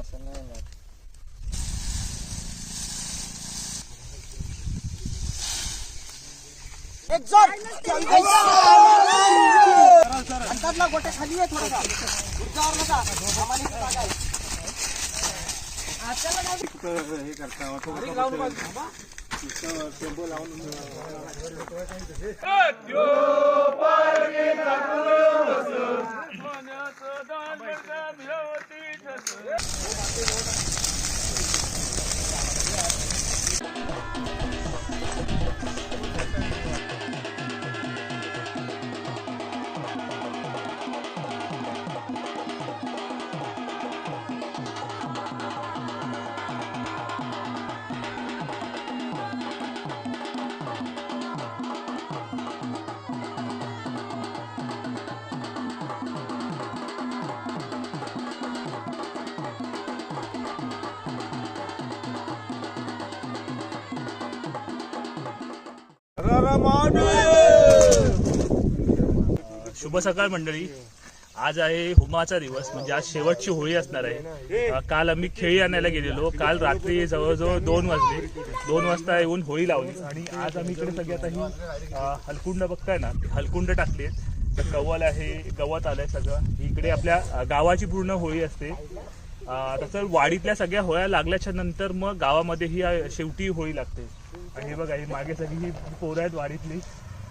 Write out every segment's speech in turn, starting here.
असं नाही ना अंतातला गोटे खाली आहे थोडासा उंचावर नका हे करता टेम्पो लावून बघ, शुभ सकाळ मंडळी. आज आहे हुमाचा दिवस म्हणजे आज शेवटची होळी असणार आहे. काल आम्ही खेळी आणायला गेलेलो. काल रात्री जवळजवळ दोन वाजले. दोन वाजता येऊन होळी लावली. आणि आज आम्ही इकडे सगळी आता ही हलकुंड बघताय ना हलकुंड टाकले तर कवल आहे गवत आलंय सगळं. इकडे आपल्या गावाची पूर्ण होळी असते. तसं वाडीतल्या सगळ्या होळ्या लागल्याच्या नंतर मग गावामध्ये ही शेवटी होळी लागते. हे बघा ही मागे सगळी ही पोरं आहेत वाडीतली.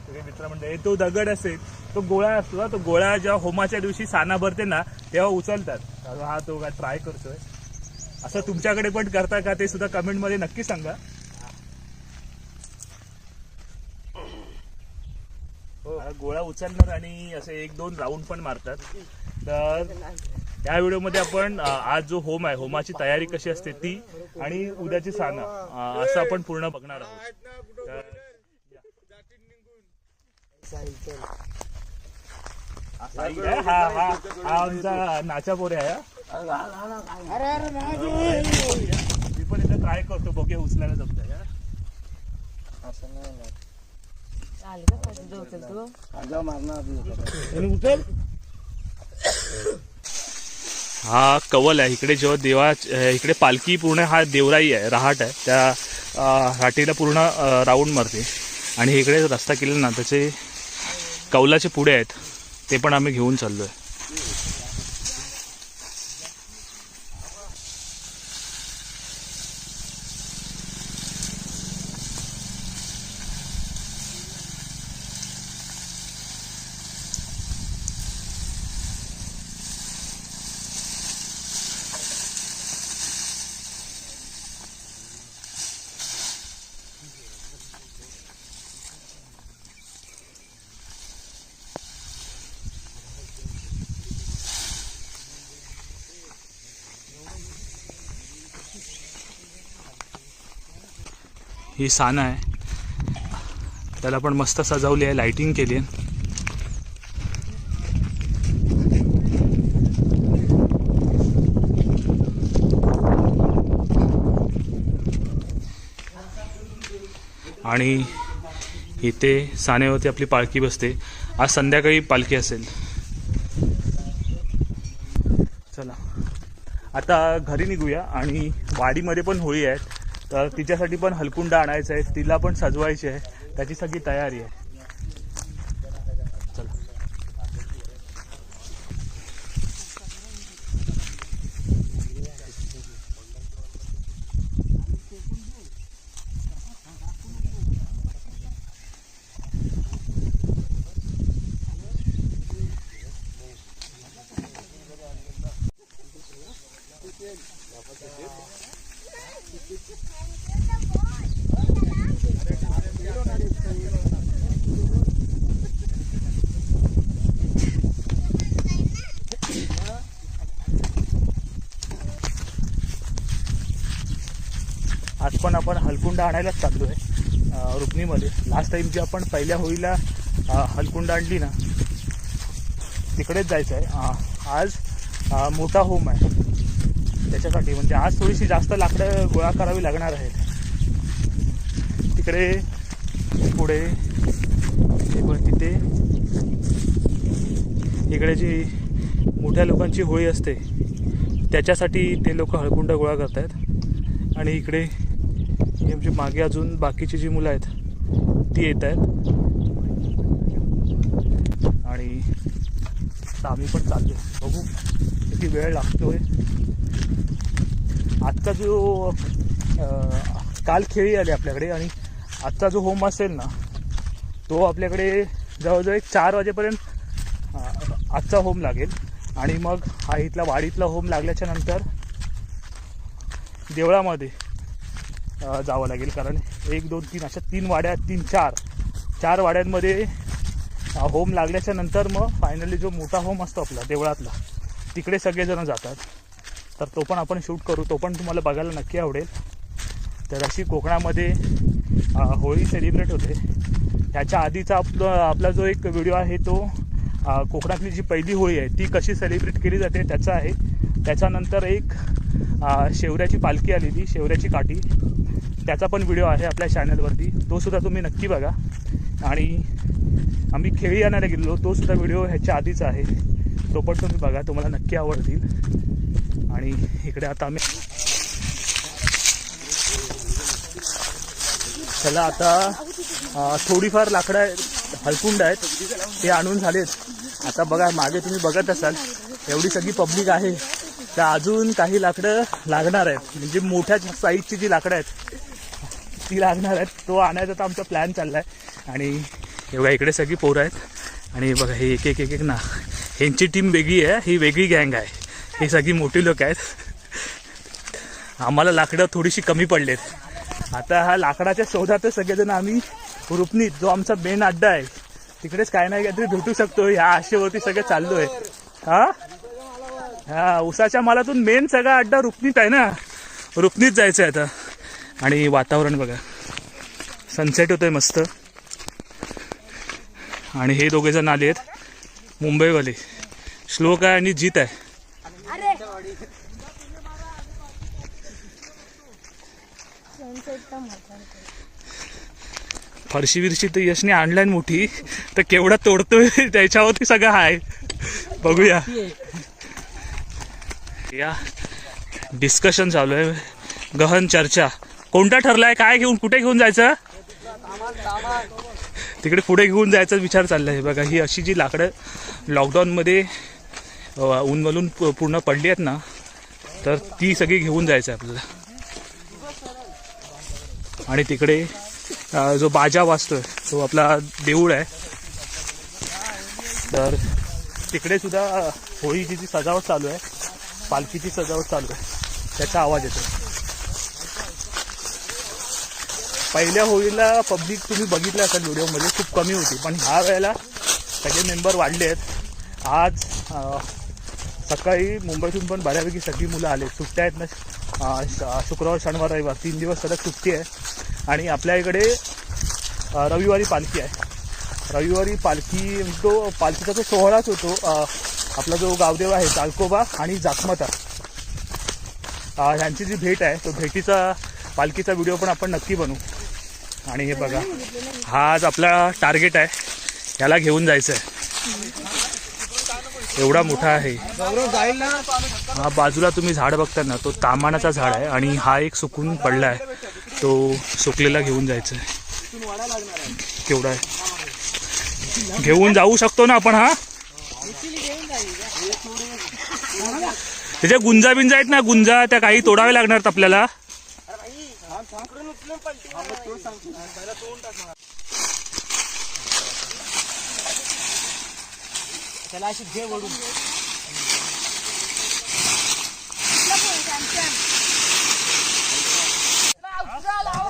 सगळे मित्र म्हणजे तो दगड असेल तो गोळा असतो ना, तो गोळा जेव्हा होमाच्या दिवशी साना भरते ना तेव्हा उचलतात. हा तो काय ट्राय करतोय. असं तुमच्याकडे पण करता का ते सुद्धा कमेंटमध्ये नक्की सांगा. हा गोळा उचलणार आणि असे एक दोन राऊंड पण मारतात. तर या व्हिडिओमध्ये आपण आज जो होम आहे होमाची तयारी कशी असते ती आणि उद्याची साना असं आपण पूर्ण बघणार आहोत हा. हा हा हा आमचा नाचा पोरे आहे. मी पण इथे ट्राय करतो बघे उचलायला जमतंय हा. असं नाही ना हा कवल आहे. इकडे जेव्हा देवा इकडे पालखी पूर्ण हा देवराई आहे रहाट आहे. त्या राटीला पूर्ण राऊंड मारते. आणि इकडे रस्ता केलेला ना त्याचे कौलाचे पुढे आहेत ते पण आम्ही घेऊन चाललो आहे ही साना आहे. त्याला पण मस्त सजावली आहे लायटिंग केली आहे. आणि इथे सानेवरती आपली पालखी बसते. आज संध्याकाळी पालखी असेल. चला. आता घरी निघूया आणि वाडीमध्ये पण होळी आहेत. तर तिच्यासाठी पण हलकुंडा आणायचं आहे तिला पण सजवायची आहे त्याची सगळी तयारी आहे चला आज पण आपण हलकुंड आणायलाच चाललो आहे रुक्मीमध्ये लास्ट टाईम जी आपण पहिल्या होळीला हलकुंड आणली ना तिकडेच जायचं आहे. आज मोठा होम आहे. त्याच्यासाठी म्हणजे आज थोडीशी जास्त लाकडं गोळा करावी लागणार आहेत. तिकडे पुढे पण तिथे. इकडे जी मोठ्या लोकांची होळी असते त्याच्यासाठी ते लोक हळकुंड गोळा करत आहेत आणि इकडे आणि आमची मागे अजून बाकीची जी मुलं आहेत ती येत आहेत. आणि आम्ही पण चाललो बघू किती वेळ लागतोय. आत्ता जो काल खेळी आली आपल्याकडे आणि आजचा जो होम असेल ना तो आपल्याकडे जवळजवळ एक चार वाजेपर्यंत आजचा होम लागेल. आणि मग हा इथला वाडीतला होम लागल्याच्या नंतर देवळामध्ये जावं लागेल. कारण एक दोन तीन अशा तीन वाड्या तीन चार. चार वाड्यांमध्ये होम लागल्याच्या नंतर मग फायनली जो मोठा होम असतो आपला देवळातला तिकडे सगळेजण जातात. तर तो पण आपण शूट करू. तो पण तुम्हाला बघायला नक्की आवडेल. तर अशी कोकणामध्ये होळी सेलिब्रेट होते. त्याच्या आधीचा आपलं आपला जो एक व्हिडिओ आहे तो कोकणातली जी पहिली होळी आहे ती कशी सेलिब्रेट केली जाते त्याचा आहे. त्याच्यानंतर एक शेवऱ्याची पालखी आलेली शेवऱ्याची काठी. त्याचा पण व्हिडिओ आहे आपल्या चॅनलवरती तोसुद्धा तुम्ही नक्की बघा. आणि आम्ही खेळी आणायला गेलेलो तोसुद्धा व्हिडिओ ह्याच्या आधीचा आहे. तो पण तुम्ही बघा तुम्हाला नक्की आवडतील. आणि इकडे आता आम्ही त्याला आता थोडीफार लाकडं आहेत हलकुंड आहेत. ते आणून झालेत. आता बघा मागे तुम्ही बघत असाल एवढी सगळी पब्लिक आहे. तर अजून काही लाकडं लागणार आहेत. म्हणजे मोठ्या साईजची जी लाकडं आहेत ती लागणार आहेत तो आणायचा तर आमचा प्लॅन चालला आहे आणि एवढ्या इकडे सगळी पोरं आहेत. आणि बघा हे एक एक एक एक ना ह्यांची टीम वेगळी आहे ही वेगळी गँग आहे. ही सगळी मोठी लोक आहेत. आम्हाला लाकडं थोडीशी कमी पडलेत. आता हा लाकडाच्या शोधातच सगळेजण आम्ही रुपणीत जो आमचा मेन अड्डा आहे. तिकडेच काय नाही काहीतरी भेटू शकतो ह्या आशेवरती सगळं चाललोय. हा? हा उसाच्या मालातून मेन सगळा अड्डा रुपणीत आहे ना? रुपणीत जायचं आहे आता. आणि वातावरण बघा. सनसेट होतोय मस्त. आणि हे दोघे जण आले आहेत मुंबईवाले. श्लोक आहे आणि जीत आहे. फरशी बिरशी तर यशने आणलाय मोठी. तर केवढा तोडतोय त्याच्यावरती सगळं आहे. बघूया. या. डिस्कशन चालू आहे. गहन चर्चा. कोणता ठरलाय? काय घेऊन कुठे घेऊन जायचं? तिकडे पुढे घेऊन जायचा विचार चाललाय. बघा ही अशी जी लाकडं लॉकडाऊनमध्ये उन्मलून पूर्ण पडली आहेत ना तर ती सगळी घेऊन जायचं आहे आपल्याला. आणि तिकडे जो बाजा वाजतोय तो आपला देऊळ आहे. तर तिकडे सुद्धा होळीची जी सजावट चालू आहे पालखीची सजावट चालू आहे त्याचा आवाज येतो पहिल्या होळीला पब्लिक तुम्ही बघितलं असेल व्हिडिओमध्ये खूप कमी होती. पण ह्या वेळेला सगळे मेंबर वाढले आहेत. आज सकाळी मुंबईतून पण बऱ्यापैकी सगळी मुलं आले. सुट्ट्या आहेत ना शुक्रवार शनिवार रविवार. तीन दिवस सलग सुट्टी आहे. आणि आपल्या इकडे रविवारी पालखी आहे. रविवारी पालखी तो पालखीचा तो सोहळाच होतो आपला जो गावदेव आहे चालकोबा आणि जाखमता. ह्यांची जी भेट आहे तो भेटीचा पालखीचा व्हिडिओ पण आपण नक्की बनवू. आणि हे बघा हा आज आपला टार्गेट आहे. याला घेऊन जायचं आहे एवढा मोठा आहे. हा बाजूला तुम्ही झाड बघता ना तो तामानाचा झाड आहे आणि हा एक सुकून पडला आहे तो सुकलेला घेऊन जायचं आहे केवढा आहे. घेऊन जाऊ शकतो ना आपण हा? त्याच्या गुंजा बिंजा आहेत ना गुंजा त्या काही तोडावे लागणार आहेत आपल्याला. त्याला अशी घे वडून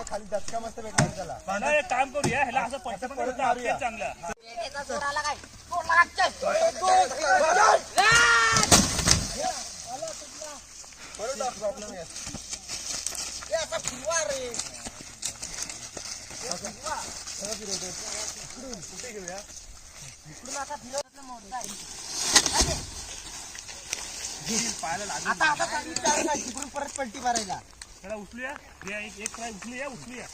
खाली दचका मस्त भेटणार त्याला काम करूया ह्याला असं आहे हे असा फुलवा रे आता आता चांगली चाल आहे, तिकडून परत पलटी मारायला त्याला उचलूया घे, एक एक फ्राय उचलूया उचलूया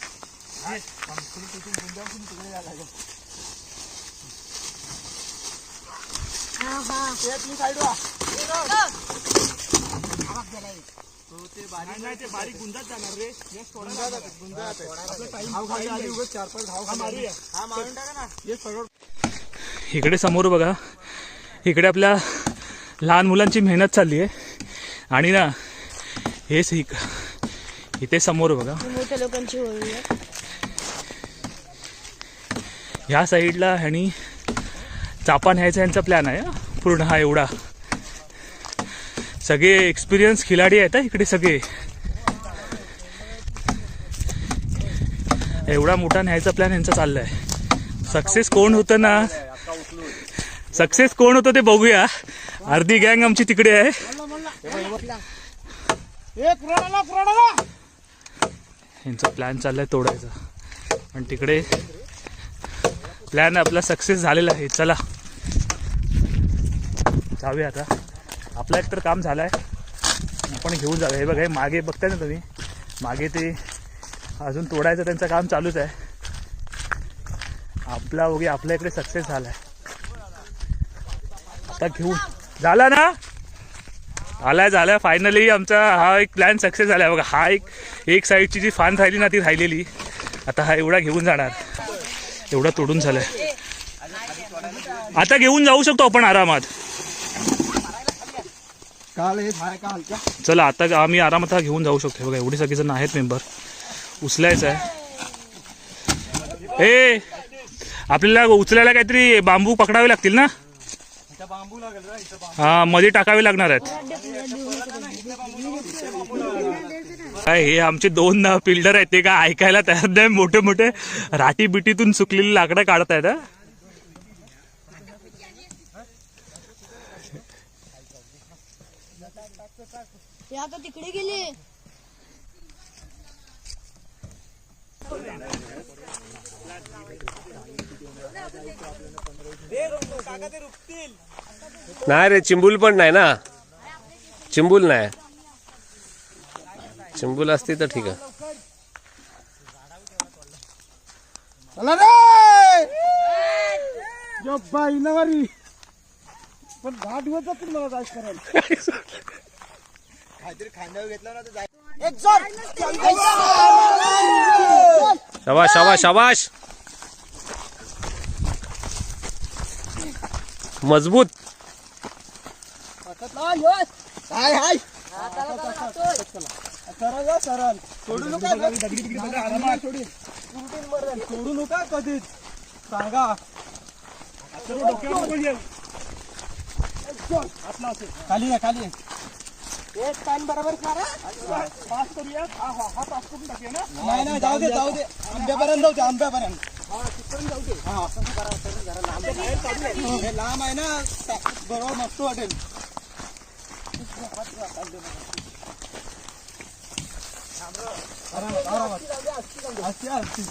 ते तुम्ही साईड वा नाही ते बारीक गुंजात जाणार रे. धाव खाली आली. उगाच चार पाच धाव खाली आली. हा मारून टाका ना. ये सरळ इकडे समोर बघा. इकडे आपल्या लहान मुलांची मेहनत चालली आहे. आणि ना हेच इक इथे समोर बघा. मोठ्या लोकांची ह्या साईडला ह्यानी चापा न्यायचा यांचा प्लॅन आहे. पूर्ण हा एवढा. सगळे एक्सपिरियन्स खिलाडी आहेत इकडे सगळे. एवढा मोठा न्यायचा प्लॅन यांचा चाललाय. सक्सेस कोण होतं ना? सक्सेस कोण होतं ते बघूया. अर्धी गँग आमची तिकडे आहे. यांचा प्लॅन चाललाय तोडायचा. पण तिकडे प्लॅन आपला सक्सेस झालेला आहे. चला. जाऊया आता. आपलं एक तर काम झालं आहे आपण घेऊन जाऊ हे बघा हे मागे बघताय ना तुम्ही? मागे ते अजून तोडायचं त्यांचं काम चालूच आहे. आपला वगैरे आपल्या इकडे सक्सेस झाला आहे आता घेऊन झाला ना? आलाय झालाय. फायनली आमचा हा एक प्लॅन सक्सेस झालाय. बघा हा एक एक साईडची जी फान राहिली ना ती राहिलेली. आता हा एवढा घेऊन जाणार. एवढा तोडून झालाय. आता घेऊन जाऊ शकतो आपण आरामात. काल हे झाय चला आता आम्ही आरामात हा घेऊन जाऊ शकतो बघा एवढे सगळे जण आहेत मेंबर. उचलायचं आहे. ए आपल्याला उचलायला काहीतरी बांबू पकडावे लागतील ना? बांबू लागेल हा मध्ये टाकावे लागणार आहेत. काय हे आमचे दोन फिल्डर आहेत ते काय ऐकायला तयार नाही. मोठे मोठे राटी बिटीतून सुकलेली लाकडं काढतायत हा. ते आता तिकडे गेले. नाही रे चिंबूल पण नाही ना? चिंबूल नाही. चिंबूल असती तर ठीक आहे. चला रे! जो बाई नवारी. पण दहा दिवस जातील मला जायच करायला. काहीतरी खांद्यावर घेतलं ना तर जाय एक जोर शाबाश शाबाश शाबाश मजबूत! हाय हाय! सरळ जा सरळ सोडू नका. सोडू कधीच. सांगा. खाली आहे खाली आहे. एक टाइम बरोबर करा. पास करूया. हा हा हा पास करून टाकूया ना? नाही नाही जाऊ दे जाऊ दे. आंब्यापर्यंत जाऊ दे आंब्यापर्यंत. हा हे लांब आहे ना. बरोबर मस्त वाटेल. आरामात आरामात. असते असते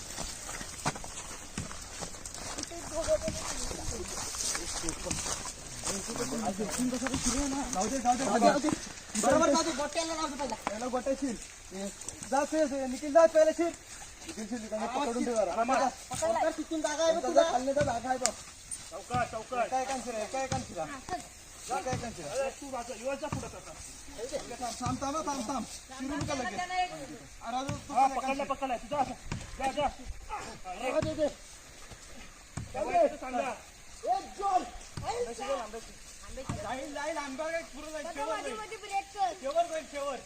जाऊ दे जाऊ दे जाऊ दे बरोबर जाऊ दे गोट्याला लावतो पहिला. पहिला गोट्या शिर जा से से निखिल जा पहिला शिर निखिल शिर निखिल पकडून ठेव आरामात पकड. तिथून जागा आहे बघ तुझा खाल्ल्याचा जागा आहे बघ. चौकात काय कान शिरा काय जा. काय कान शिरा तू वाचा युवाचा पुढे थांब थांब थांब थांब शिरू नका लगेच? अरे अजून तू काय पकडला पकडला. तुझा जा जा दे दे. एक जोर. जाईल जाईल आंबा काय पुरं जाईल शेवर जाईल. शेवर जाईल शेवर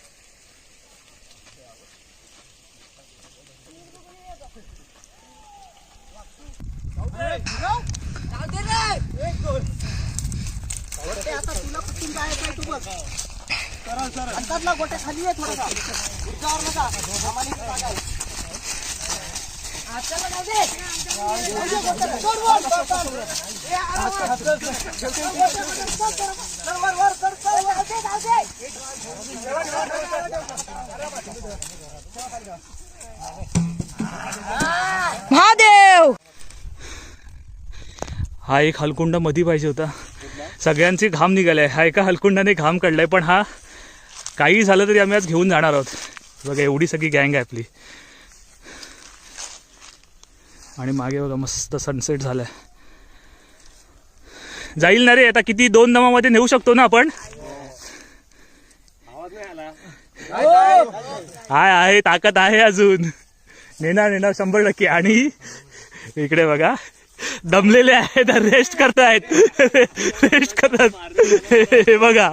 एक दोन. गोटे आता तुला कुठून जायचं तू बघ. सरळ सरळ अंतातला गोटे खाली आहे थोडासा. उंचावर नका. महादेव! हा एक हलकुंड मधी पाहिजे होता. सगळ्यांचे घाम निघाले हा एका हलकुंडाने घाम काढलाय पण हा काही झालं तरी आम्ही आज घेऊन जाणार आहोत. बघा एवढी सगळी गँग आहे आपली. आणि मागे बघा मस्त सनसेट झालाय. जाईल ना रे आता किती दोन दमामध्ये नेऊ शकतो ना आपण? हाय आहे ताकद आहे अजून. नेणार नेणार शंभर टक्के. आणि इकडे बघा दमलेले आहेत रेस्ट करतायत. रेस्ट करतात. हे बघा.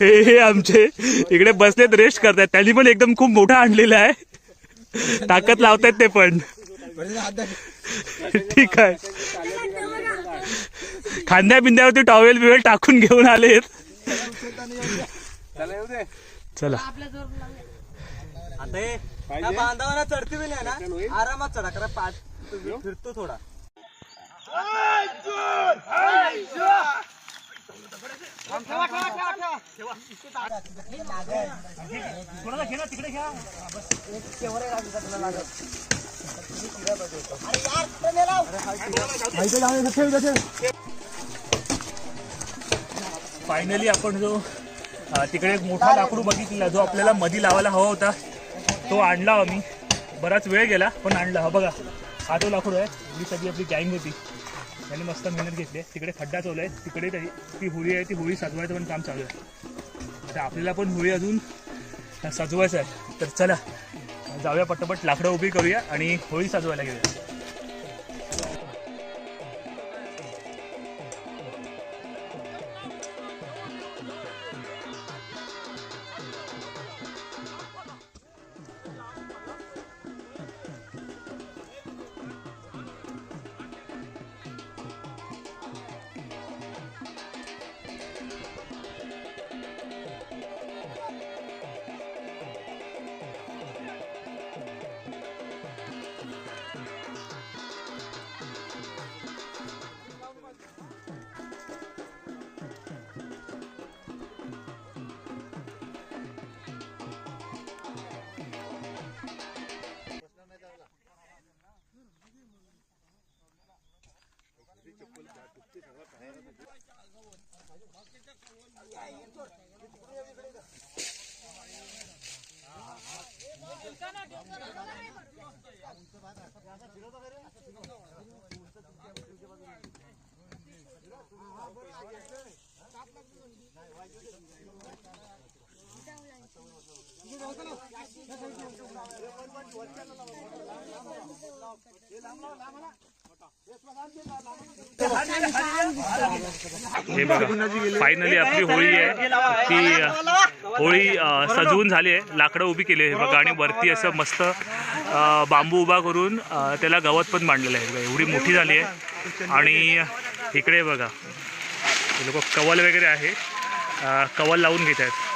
हे हे आमचे इकडे बसलेत रेस्ट करतायत. त्यांनी पण एकदम खूप मोठा आणलेला आहे. ताकद लावतायत ते पण. ठीक आहे. खांद्या बिंद्यावरती टॉवेल बिवेल टाकून घेऊन आलेत चला. आता हे बांधावाना चढती बी नाही ना आरामात चढा करा पाच फिरतो थोडा. फायनली आपण जो तिकडे एक मोठा लाकडू बघितला जो आपल्याला मधी लावायला हवा होता तो आणला आम्ही. बराच वेळ गेला पण आणला. हा बघा हा तो लाकूड आहे. ही सगळी आपली गँग होती. त्यांनी मस्त मेहनत घेतली आहे. तिकडे खड्डा चोला आहे. तिकडे ती ती होळी आहे ती होळी सजवायचं पण काम चालू आहे. आता आपल्याला पण होळी अजून सजवायचं आहे. तर चला जाऊया पटपट. लाकडं उभी करूया आणि होळी सजवायला घेऊया. हे बघा फायनली आपली होळी आहे. ती होळी सजवून झाली आहे. लाकडं उभी केली आहे. बघा आणि वरती असं मस्त बांबू उभा करून त्याला गवत पण मांडलेलं आहे. बघा. एवढी मोठी झाली आहे. आणि इकडे बघा हे लोक कवल वगैरे आहे. कवल लावून घेत आहेत.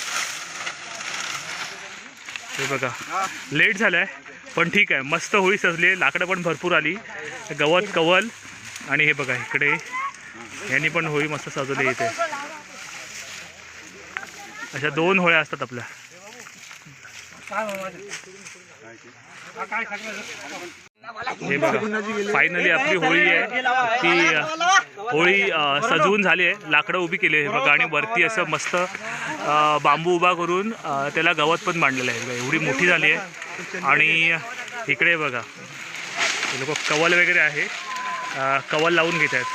हे बघा. लेट झालाय पण ठीक आहे. मस्त होळी सजली लाकडं पण भरपूर आली. गवत कवल आणि हे बघा इकडे यांनी पण होळी मस्त सजवली इथे. अशा दोन होळ्या असतात आपल्या. हे बघा फायनली आपली होळी आहे. ती होळी सजवून झाली आहे. लाकडं उभी केली आहे. बघा आणि वरती असं मस्त बांबू उभा करून त्याला गवत पण मांडलेलं आहे. बघा. एवढी मोठी झाली आहे. आणि इकडे बघा हे लोक कवल वगैरे आहे. कवल लावून घेत आहेत.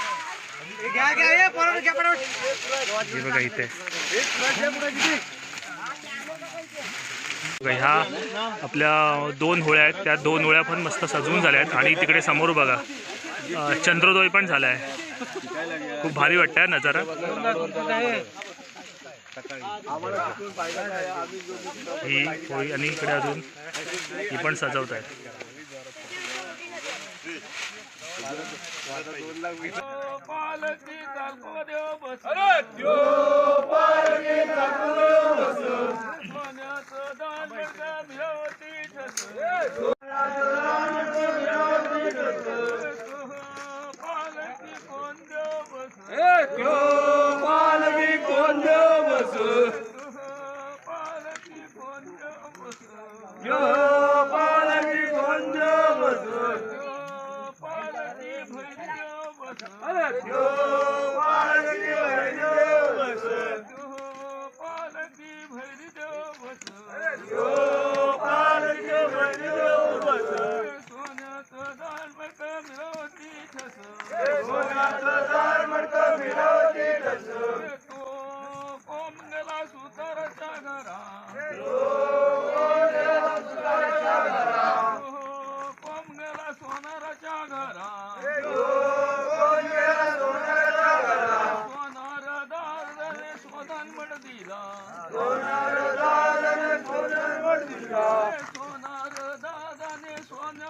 हे बघा इथे. ह्या आपल्या दोन होळ्या आहेत. त्या दोन होळ्या पण मस्त सजवून झाल्या आहेत. आणि तिकडे समोर बघा चंद्रोदय पण झाला आहे. खूप भारी वाटतंय नजारा. ही होळी आणि इकडे अजून ही पण सजवत आहे Yo!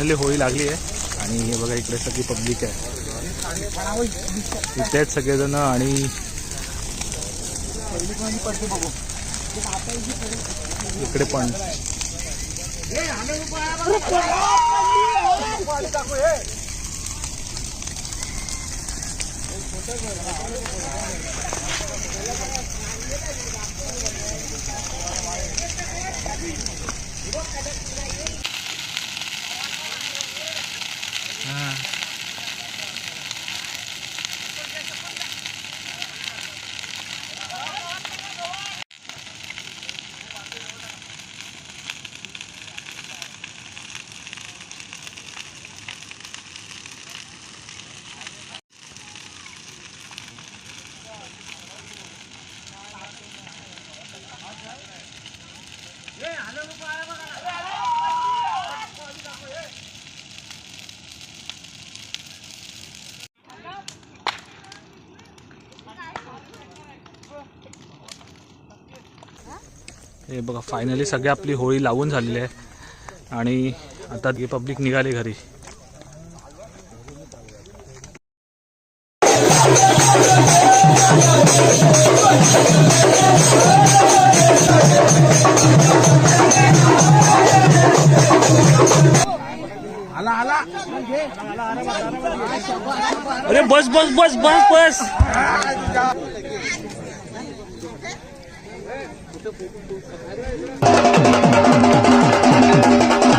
फायनली होळी लागली आहे. आणि हे बघा इकडे सगळी पब्लिक आहे. इथे आहेत सगळेजण आणि इकडे पण. हे बघा फायनली सगळी आपली होळी लावून झालेली आहे. आणि आता पब्लिक निघाली घरी. अरे बस बस बस बस बस. Thank you.